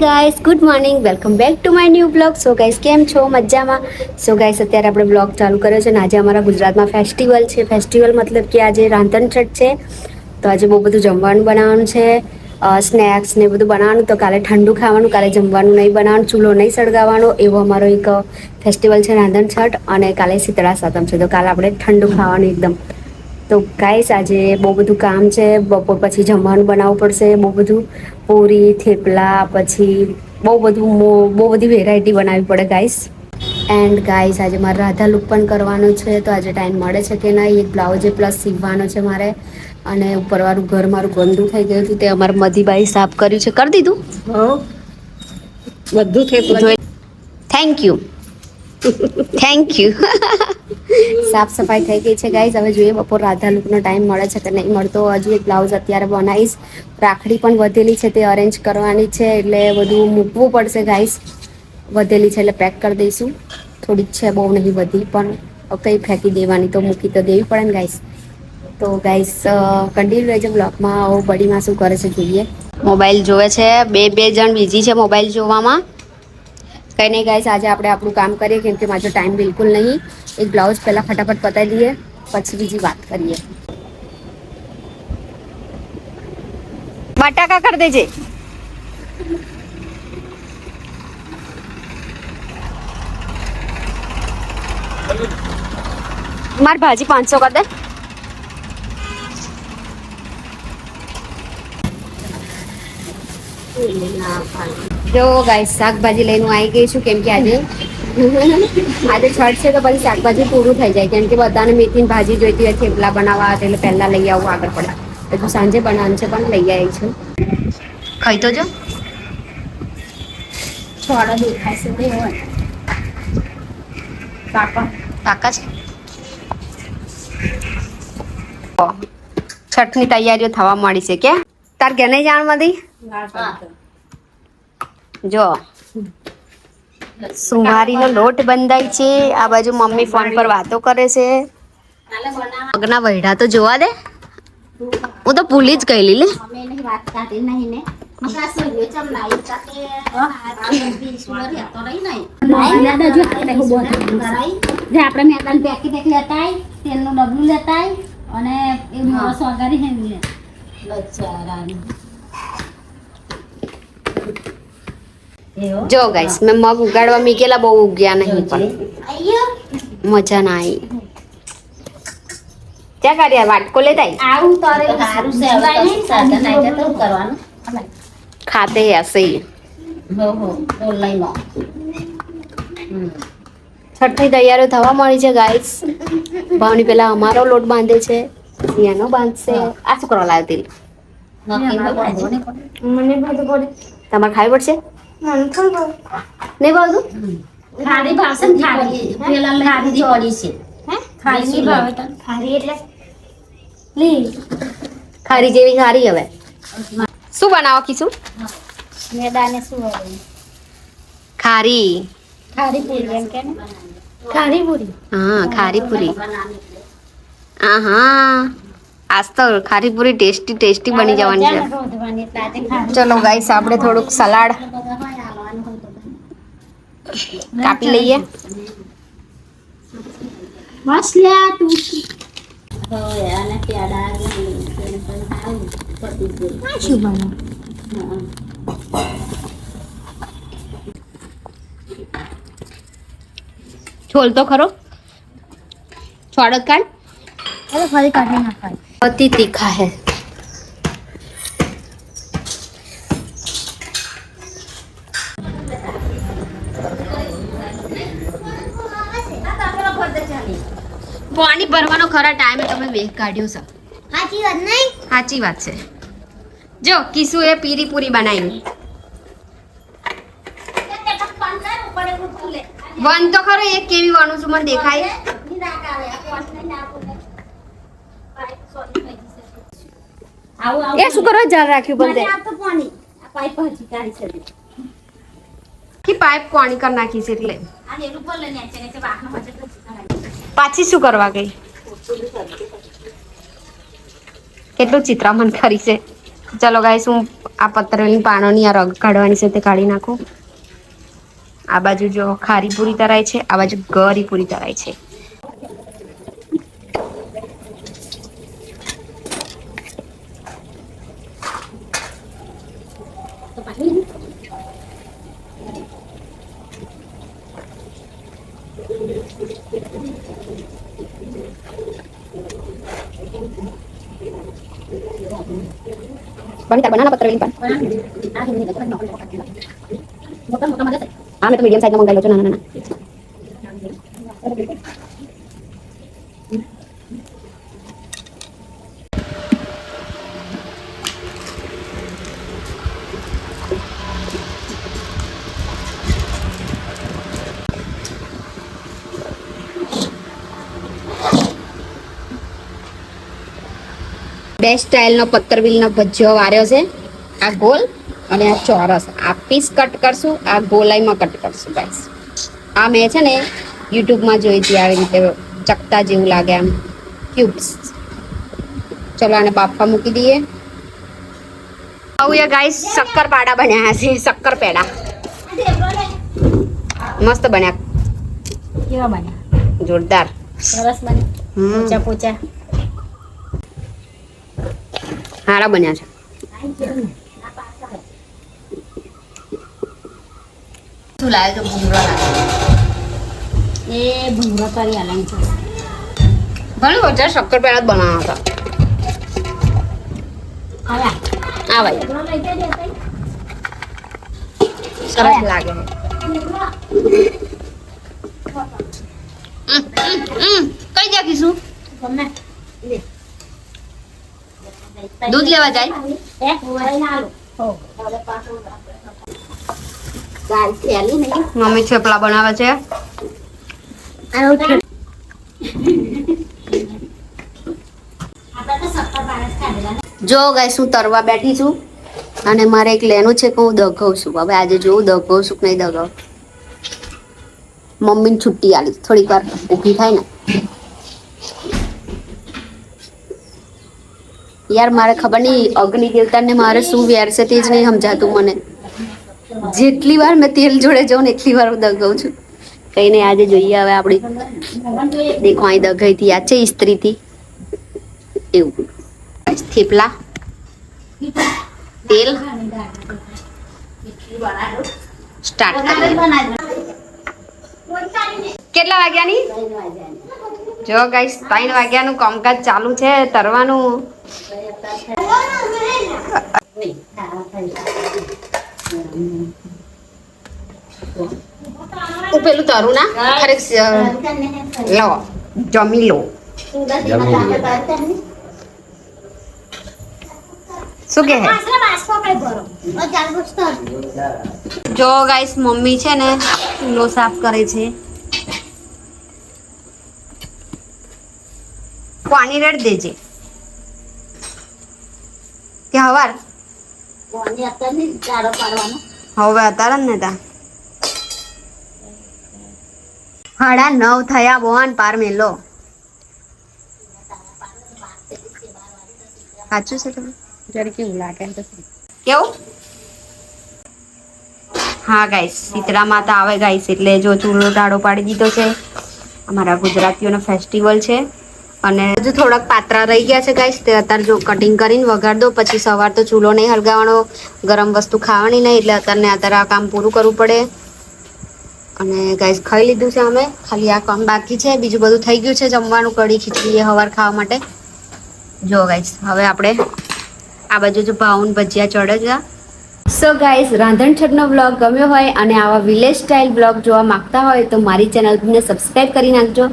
Guys good morning welcome back to my new blog so guys કેમ છો? મજામાં? So guys અત્યારે આપણે બ્લોગ ચાલુ કર્યો છે અને આજે અમારા ગુજરાતમાં ફેસ્ટિવલ છે. ફેસ્ટિવલ મતલબ કે આજે રાંધણ છઠ છે. તો આજે બહુ બધું જમવાનું બનાવવાનું છે. સ્નેક્સ ને બધું બનાવવાનું. તો કાલે ઠંડુ ખાવાનું, કાલે જમવાનું નહીં બનાવવાનું, ચૂલો નહીં સળગાવવાનો. એવો અમારો એક ફેસ્ટિવલ છે રાંધણ છઠ અને કાલે શીતળા સાતમ છે. તો કાલે આપણે ઠંડુ ખાવાનું એકદમ. તો ગાઈસ આજે બહુ બધું કામ છે. બપોર પછી જમવાનું બનાવવું પડશે. બહુ બધું પૂરી થેપલા પછી બહુ બધું બહુ બધી વેરાયટી બનાવવી પડે ગાઈસ એન્ડ ગાઈસ આજે મારે રાધા લુક પણ કરવાનો છે. તો આજે ટાઈમ મળે છે કે નહીં? એક બ્લાઉઝ પ્લસ સીવવાનો છે મારે. અને ઉપરવાળું ઘર મારું ગંદુ થઈ ગયું હતું. તે અમારે મધીબાઈ સાફ કર્યું છે. કરી દીધું? બધું thepla thank you thank you સાફ સફાઈ થઈ ગઈ છે ગાઈઝ હવે જોઈએ બપોર રાધા લુકનો ટાઈમ મળે છે કે નહીં મળતો. હજુ એક બ્લાઉઝ અત્યારે બનાવીશ. રાખડી પણ વધેલી છે, તે અરેન્જ કરવાની છે, એટલે બધું મૂકવું પડશે ગાઈઝ વધેલી છે એટલે પેક કરી દઈશું. થોડીક છે, બહુ નહીં વધી, પણ કઈ ફેંકી દેવાની તો મૂકી તો દેવી પડે ને ગાઈઝ તો ગાઈઝ કન્ટિન્યુ રહેજો બ્લોગમાં બડીમાં શું કરે છે જોઈએ. મોબાઈલ જોવે છે. બે બે જણ બીજી છે મોબાઈલ જોવામાં. કંઈ નહીં ગાઈસ આજે આપણે આપણું કામ કરીએ, કેમ કે મારો ટાઈમ બિલકુલ નહીં. એક બ્લાઉઝ પહેલાં ફટાફટ પતાવી દઈએ, પછી બીજી વાત કરીએ. બટાકા કરી દેજે. માર ભાજી પાંચસો કરી દે. જો ગાઈસ શાકભાજી લઈને હું આવી ગઈ છું કેમ કે આજે આજે છઠ છે તો પછી શાકભાજી પૂરું થઈ જાય. કેમ કે બધાને મેથીની ભાજી જોઈતી હોય થેપલા બનાવવા એટલે પહેલાં લઈ આવું આગળ પડે. હજુ સાંજે બનાવવાનું છે પણ લઈ આવી છું. ખાઈ તો જો. છઠ કાકા છે. છઠની તૈયારીઓ થવા મળી છે કે? તાર ઘેર નહીં જાણમાંથી જો. સુમારીનો લોટ બંધાય છે. આ બાજુ મમ્મી ફોન પર વાતો કરે છે. પગના વૈડા તો જોવા દે. હું તો ભૂલી જ ગયેલી લે. આપણે બહુ કરાઈ જે આપણે મેદાન પેકી પેક લેતા તેલનું ડબલું લેતા અને એ વગાડી બચારાની. જો ગાઈસ મેં મગ ઉગાડવા મીકેલા બહુ ઉગ્યા નહીં પણ. મજા ના આવી ક્યાં કાઢ્યા? વાટકો લેતા આવું તારે સારું છે નહીં સાધન આવી તો કરવાનું. ખાતે હશે હો હો ઓનલાઈન છઠ્ઠી તૈયારો થવા મળી છે ગાઈસ ભાવની પેલા અમારો લોટ બાંધે છે ત્યાંનો બાંધશે. આ શું કરવા લાવ્યો તિલ? મને તમારે ખાવી પડશે? નહીં ભાવતું ખારી ભાવશે ને ખારી પેલા ખારી ચોળી છે ખારી નહીં ભાવે ખારી એટલે લી ખારી જેવી ખારી હવે શું બનાવો કીશું મેદાને શું હવે ખારી ખારી પૂરી એમ કે ખારી પૂરી હા ખારી પૂરી હા હા આજ તો ખારી પૂરી ટેસ્ટી ટેસ્ટી બની જવાની છે. ચલો ગાઈસ આપણે થોડુંક સલાડ કાપી લઈએ. છોલ તો ખરો. છોડો કાઢ હવે ફરી કાઢી નાખાય અતિ તીખા હે પાણી ભરવાનો ખરા ટાઈમે તમે વેગ કાઢ્યો છે સાચી વાત નહીં સાચી વાત છે જો કિસુ એ પીરી પૂરી બનાવી વન તો ખરો એક કેવી વણું છું મને દેખાય એ શું કરો જાળ રાખ્યું બંધ આખી પાઇપ કોણી કરી નાખી છે એટલે? પાછી શું કરવા ગઈ? કેટલું ચિત્રામણ કરી છે? ચલો ગાઈસ હું આ પતરેલી પાનોની આ રગ કાઢવાની છે તે કાઢી નાખું. આ બાજુ જો ખારી પૂરી તરાય છે આ બાજુ ગરી પૂરી તરાય છે. બની તાર બનાના પતરેલી પાન આ હિન્દી તો નોકરી મોટા મોટા મજા હા મેં તો મીડિયમ બે સ્ટાઇલનો પત્તરવીલનો ભજીયો વાર્યો છે. આ ગોલ અને આ ચોરસ. આ પીસ કટ કરશું આ ગોલાઈમાં કટ કરશું ગાઈસ આ મેં છે ને યુટ્યુબમાં જોઈ હતી આવી રીતે ચકતા જેવું લાગે આમ. ક્યુબ્સ ચલો આને બાફા મૂકી દઈએ. હવે ગાઈસ શક્કર પાડા બન્યા છે. શક્કર પેડા. મસ્ત બન્યા. કેવા બન્યા? જોરદાર. સરસ બન્યા. પોચા પોચા. સારા બન્યા છે. શું લાગે તો ભૂંગળા એ ભૂંગળો કરી આલન છે. ઘણી વધારે શક્કર પહેલા જ બનાવવા હતા. આયા. આ ભાઈ ઢેબરો લઈ જજે તઈ. સરસ લાગે. કઈ જાગીશું ગમે. દૂધ લેવા જાય? મમ્મી થેપલા બનાવે છે. જો ગાઈસ હું તરવા બેઠી છું અને મારે એક લેનું છે કે હું દગાવું છું. હવે આજે જોઉં દગાવું છું કે નહીં દગાવું મમ્મીને છુટ્ટી આલી. થોડીક વાર ઊભી થાય ને. યાર, મારે ખબર નહીં, અગ્નિ દેવતાને મારે શું છે તે જ નહીં સમજાતું મને. જેટલી વાર મેં તેલ જોડે જાઉં ને એટલી વાર હું દગાઉં છું. કઈ નહીં, આજે જોઈએ હવે આપણી. દેખો, અહીં દગાઈ થી યાદ છે ઇસ્ત્રીથી. એવું. થેપલા. તેલ. સ્ટાર્ટ કેટલા વાગ્યાની? જો ગાઈસ ત્રણ વાગ્યાનું કામકાજ ચાલુ છે, તરવાનું. પેલું તારું ના? ખરેખર લો જમી લો. શું કે જો ગાઈસ મમ્મી છે ને ચૂલો સાફ કરે છે. પાણી રેડ દેજે. કે હવાર હવે અત્યારે ને તા. હાડા નવ થયા બોન પાર મેલો. સાચું છે તમે જરી કેવું લાગે કેવું? હા ગાઈસ શીતળા માતા આવે ગાઈસ એટલે જો ચૂલો ટાળો પાડી દીધો છે. અમારા ગુજરાતીઓનો ફેસ્ટિવલ છે. અને હજુ થોડાક પાત્રા રહી ગયા છે ગાઈસ તે અત્યારે જો કટિંગ કરીને વગાડ દો પછી સવાર તો ચૂલો નહીં હળગાવવાનો ગરમ વસ્તુ ખાવાની નહીં, એટલે અત્યારે અત્યારે આ કામ પૂરું કરવું પડે. અને ગાઈસ ખાઈ લીધું છે અમે. ખાલી આ કામ બાકી છે. બીજું બધું થઈ ગયું છે, જમવાનું, કઢી, ખીચડી, એ હવાર ખાવા માટે. જો ગાઈસ હવે આપણે આ બાજુ જો ભાવન ભજીયા ચડે છે. સો ગાઈઝ રાંધણછટનો બ્લોગ ગમ્યો હોય અને આવા વિલેજ સ્ટાઇલ બ્લોગ જોવા માંગતા હોય તો મારી ચેનલને સબસ્ક્રાઈબ કરી નાખજો.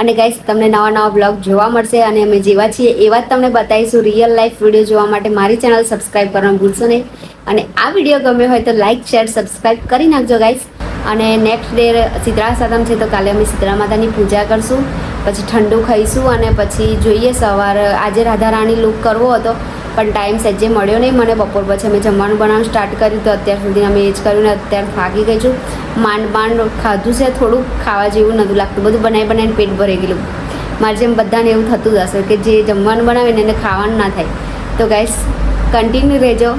અને ગાઈસ તમને નવા નવા બ્લોગ જોવા મળશે અને અમે જેવા છીએ એવા જ તમને બતાવીશું રિયલ લાઈફ વીડિયો જોવા માટે. મારી ચેનલ સબસ્ક્રાઈબ કરવાનું ભૂલશો નહીં. અને આ વીડિયો ગમ્યો હોય તો લાઈક શેર સબસ્ક્રાઈબ કરી નાખજો ગાઈસ અને નેક્સ્ટ ડે શીતળા સાતમ છે તો કાલે અમે શીતળા માતાની પૂજા કરશું. પછી ઠંડુ ખાઈશું અને પછી જોઈએ સવાર. આજે રાધા રાણી લુક કરવો હતો. પણ ટાઈમ સજ્જે મળ્યો નહીં, મને બપોર પછી અમે જમવાનું બનાવવાનું સ્ટાર્ટ કર્યું તો અત્યાર સુધી અમે એ જ કર્યું ને અત્યારે ભાગી ગઈ છું. માંડ માંડ ખાધું છે થોડુંક ખાવા જેવું નહોતું લાગતું. બધું બનાવી બનાવીને પેટ ભરાઈ ગયેલું. મારે જેમ બધાને એવું થતું જ હશે કે જે જમવાનું બનાવે ને એને ખાવાનું ના થાય. તો ગાઈસ કન્ટિન્યુ રહેજો.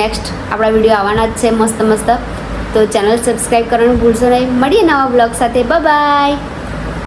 નેક્સ્ટ આપણા વીડિયો આવવાના જ છે, મસ્ત મસ્ત. તો ચેનલ સબસ્ક્રાઈબ કરવાનું ભૂલશો નહીં. મળીએ નવા બ્લોગ સાથે. બાય